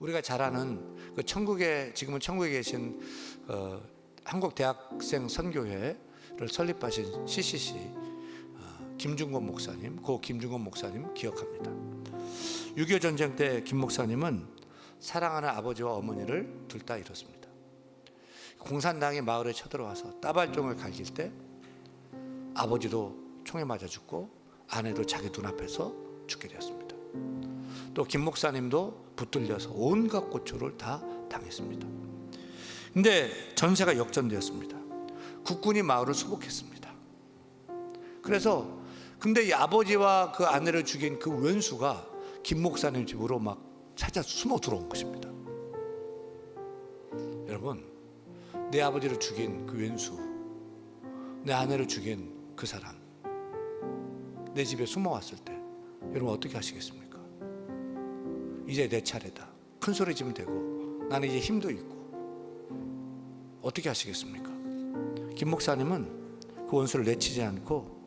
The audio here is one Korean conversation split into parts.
우리가 잘 아는 그 천국에 지금은 천국에 계신 어, 한국 대학생 선교회를 설립하신 CCC 어, 김중건 목사님, 고 김중건 목사님 기억합니다. 6.25 전쟁 때 김 목사님은 사랑하는 아버지와 어머니를 둘 다 잃었습니다. 공산당이 마을에 쳐들어와서 따발종을 갈길 때 아버지도 총에 맞아 죽고 아내도 자기 눈앞에서 죽게 되었습니다. 또 김 목사님도 붙들려서 온갖 고초를 다 당했습니다. 근데 전세가 역전되었습니다. 국군이 마을을 수복했습니다. 그래서 근데 이 아버지와 그 아내를 죽인 그 왼수가 김 목사님 집으로 막 찾아 숨어 들어온 것입니다. 여러분, 내 아버지를 죽인 그 왼수, 내 아내를 죽인 그 사람, 내 집에 숨어왔을 때 여러분 어떻게 하시겠습니까? 이제 내 차례다. 큰 소리 지면 되고 나는 이제 힘도 있고 어떻게 하시겠습니까? 김 목사님은 그 원수를 내치지 않고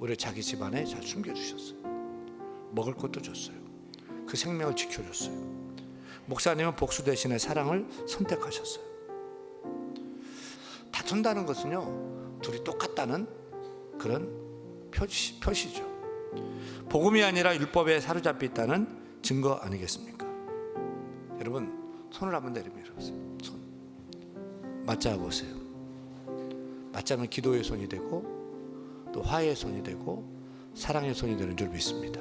오히려 자기 집안에 잘 숨겨주셨어요. 먹을 것도 줬어요. 그 생명을 지켜줬어요. 목사님은 복수 대신에 사랑을 선택하셨어요. 다툰다는 것은요, 둘이 똑같다는 그런 표시, 표시죠. 복음이 아니라 율법에 사로잡혀 있다는 증거 아니겠습니까? 여러분, 손을 한번 내려밀어 보세요. 손. 맞잡아 보세요. 맞잡으면 기도의 손이 되고, 또 화해의 손이 되고, 사랑의 손이 되는 줄 믿습니다.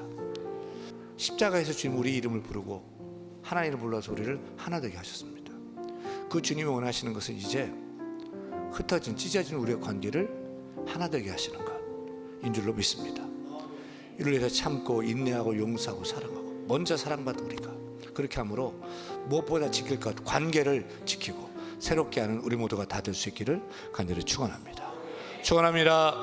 십자가에서 주님 우리 이름을 부르고 하나님을 불러서 우리를 하나 되게 하셨습니다. 그 주님이 원하시는 것은 이제 흩어진 찢어진 우리의 관계를 하나 되게 하시는 것인 줄로 믿습니다. 이를 위해서 참고 인내하고 용서하고 사랑하고 먼저 사랑받은 우리가 그렇게 함으로 무엇보다 지킬 것 관계를 지키고 새롭게 하는 우리 모두가 다 될 수 있기를 간절히 축원합니다. 축원합니다.